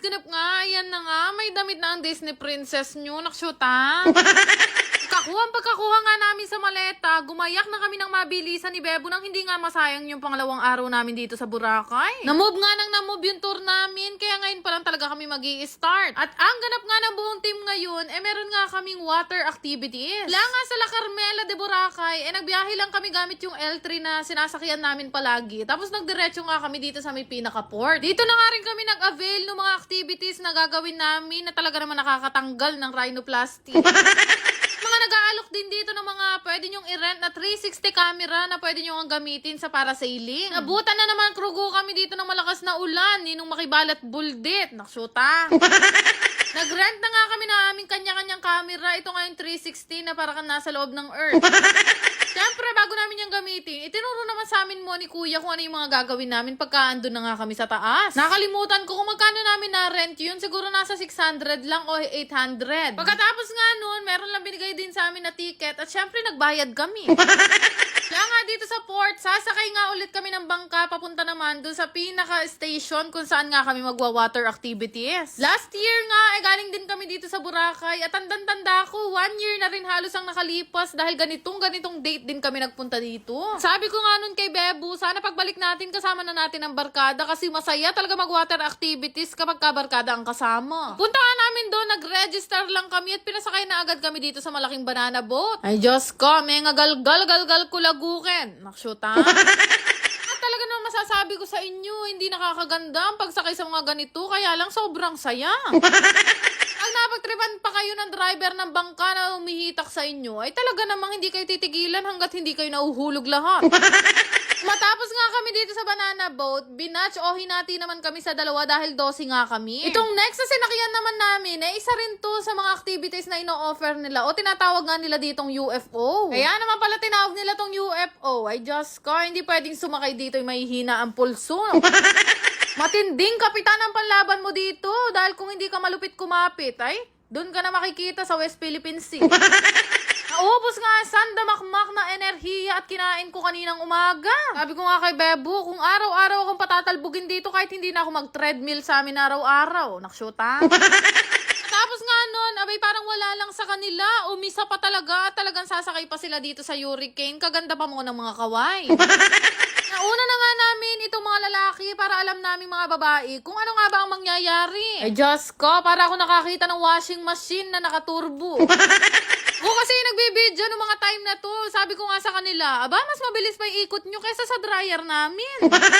ganap nga. Ayan na nga. May damit na ang Disney princess nyo. Nakshuta. Kakuha ang pagkakuha nga namin sa maleta, gumayak na kami ng mabilisan ni Bebo nang hindi nga masayang yung pangalawang araw namin dito sa Boracay. Namove nga nang namove yung tour namin, kaya ngayon pa lang talaga kami mag start At ang ganap nga ng buong team ngayon, eh meron nga kaming water activities. Wala nga sa La Carmela de Boracay, eh nagbiyahe lang kami gamit yung L3 na sinasakyan namin palagi. Tapos nagdiretso nga kami dito sa may pinaka-port. Dito na nga rin kami nag-avail ng mga activities na gagawin namin na talaga naman nakakatanggal ng rhinoplasty. nag-aalok din dito ng mga pwede nyong i-rent na 360 camera na pwede nyo ang gamitin sa parasailing. Nabutan na naman krugo kami dito ng malakas na ulan, ninong makibalat buldit. Naksyuta. Nag-rent na nga kami na aming kanya-kanyang camera. Ito nga yung 360 na para kang nasa loob ng earth. Siyempre, bago namin yung gamitin, itinuro naman sa amin mo ni Kuya kung ano yung mga gagawin namin pagka andun na nga kami sa taas. Nakalimutan ko kung magkano namin na rent yun. Siguro nasa 600 lang o 800. Pagkatapos nga nun, meron lang binigay din sa amin na ticket at syempre nagbayad kami. Kaya nga dito sa port, sasakay nga ulit kami ng bangka papunta naman dun sa pinaka-station kung saan nga kami magwa-water activities. Last year nga, eh galing din kami dito sa Boracay at tandang-tanda ko, one year na rin halos ang nakalipas dahil ganitong ganitong date din kami nagpunta dito. Sabi ko nga nun kay Bebu, sana pagbalik natin kasama na natin ang barkada kasi masaya talaga mag-water activities kapag kabarkada ang kasama. Punta nga namin doon, nag-register lang kami at pinasakay na agad kami dito sa malaking banana boat. Ay Diyos ko, may nga galgal-galgal kulagukin. Nakshuta. At talaga naman masasabi ko sa inyo, hindi nakakaganda ang pagsakay sa mga ganito, kaya lang sobrang saya. Pag napagtripan pa kayo ng driver ng bangka na umihitak sa inyo, ay talaga namang hindi kayo titigilan hanggat hindi kayo nauhulog lahat. Nga kami dito sa banana boat, binatch o hinati naman kami sa dalawa dahil 12 nga kami. Itong next na sinakyan naman namin, eh isa rin to sa mga activities na ino-offer nila o tinatawag nga nila ditong UFO. Kaya naman pala tinawag nila tong UFO. Ay Diyos ko, hindi pwedeng sumakay dito yung may hina ang pulso. Matinding kapitan ang panlaban mo dito dahil kung hindi ka malupit kumapit, ay doon ka na makikita sa West Philippine Sea. Naubos nga sandamakmak na enerhiya at kinain ko kaninang umaga. Sabi ko nga kay Bebo, kung araw-araw akong patatalbugin dito kahit hindi na ako mag-treadmill sa amin araw-araw. Nakshuta. Tapos nga nun, abay parang wala lang sa kanila. Umisa pa talaga. Talagang sasakay pa sila dito sa hurricane. Kaganda pa mo ng mga kaway. Nauna na nga namin itong mga lalaki para alam namin mga babae kung ano nga ba ang mangyayari. Eh, Diyos ko, para ako nakakita ng washing machine na nakaturbo. Oo, kasi nagbibideo ng mga time na to. Sabi ko nga sa kanila, aba, mas mabilis pa yung ikot nyo kaysa sa dryer namin.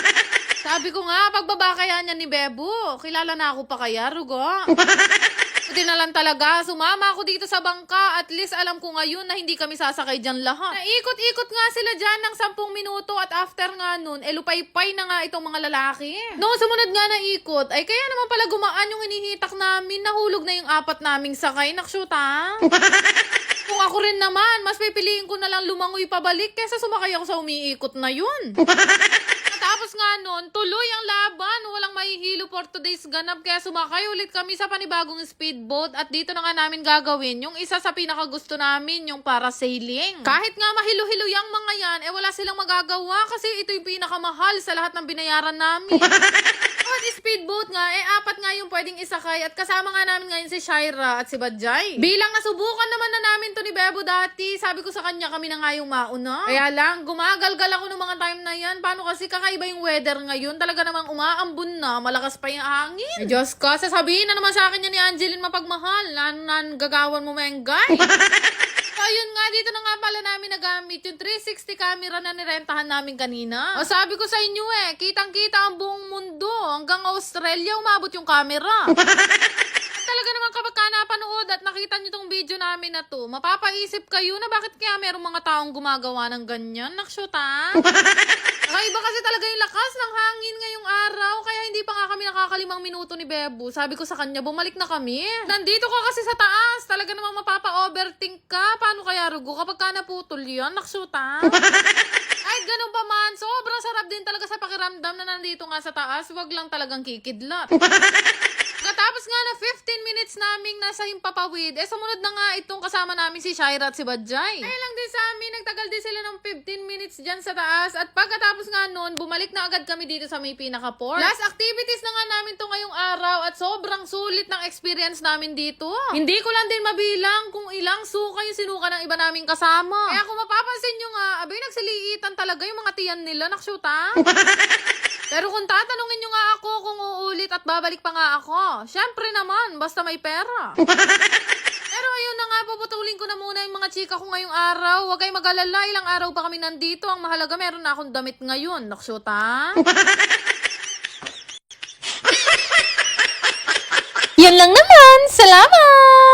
Sabi ko nga, pagbaba kaya niya ni Bebo, kilala na ako pa kaya, Rugo? Buti na lang talaga, sumama ako dito sa bangka. At least alam ko ngayon na hindi kami sasakay dyan lahat. Naikot-ikot nga sila dyan ng 10 minuto at after nga nun, eh lupay-pay na nga itong mga lalaki. No, sumunod nga na ikot, ay kaya naman pala gumaan yung inihitak namin, nahulog na yung apat naming sakay. Nakshuta. Kung ako rin naman, mas pipiliin ko na lang lumangoy pabalik kesa sumakay ako sa umiikot na yun. Tapos nga nun, tuloy ang laban. Walang mahihilo for today's ganap. Kaya sumakay ulit kami sa panibagong speedboat. At dito na nga namin gagawin yung isa sa pinakagusto namin, yung parasailing. Kahit nga mahilo-hilo yung mga yan, eh wala silang magagawa kasi ito yung pinakamahal sa lahat ng binayaran namin. At speedboat nga, eh apat nga yung pwedeng isakay at kasama nga namin ngayon si Shaira at si Bajay. Bilang nasubukan naman na namin to ni Bebo dati, sabi ko sa kanya kami na nga yung mauna. Kaya lang, gumagalgal ako ng mga time na yan. Paano kasi kakaiba yung weather ngayon? Talaga namang umaambon na, malakas pa yung hangin. Eh, Diyos ko, sasabihin na naman sa akin yan ni Angeline mapagmahal. Nan, nan, gagawan mo menggay. Nga, dito na nga pala namin nagamit yung 360 camera na nirentahan namin kanina. O, sabi ko sa inyo eh, kitang-kita ang buong mundo. Hanggang Australia, umabot yung camera. Talaga naman kapag ka napanood at nakita nyo tong video namin na to, mapapaisip kayo na bakit kaya merong mga taong gumagawa ng ganyan. Naksyota. Kakaiba kasi talaga yung lakas ng hangin ngayong araw, kaya hindi pa nga kami nakakalimang minuto ni Bebo. Sabi ko sa kanya, bumalik na kami. Nandito ka kasi sa taas, talaga namang mapapa-overthink ka. Paano kaya, Rugo, kapag ka naputol yan, naksuta? Ay, ganun pa man. Sobrang sarap din talaga sa pakiramdam na nandito nga sa taas. Wag lang talagang kikidlat. Pagkatapos nga na 15 minutes naming nasa Himpapawid, eh sumunod na nga itong kasama namin si Shaira at si Bajay. Ay lang din sa amin, nagtagal din sila ng 15 minutes dyan sa taas. At pagkatapos nga nun, bumalik na agad kami dito sa may pinaka-port. Last activities na nga namin to ngayong araw at sobrang sulit ng experience namin dito. Hindi ko lang din mabilang kung ilang suka yung sinuka ng iba naming kasama. Kaya kung mapapansin nyo nga, abay nagsiliitan talaga yung mga tiyan nila, nakshuta. Pero kung tatanungin nyo nga ako kung uulit at babalik pa nga ako, syempre naman, basta may pera. Pero ayun na nga, puputulin ko na muna yung mga chika ko ngayong araw. Huwag kayong mag-alala, ilang araw pa kami nandito. Ang mahalaga, meron na akong damit ngayon. Naksyuta? Yan lang naman. Salamat!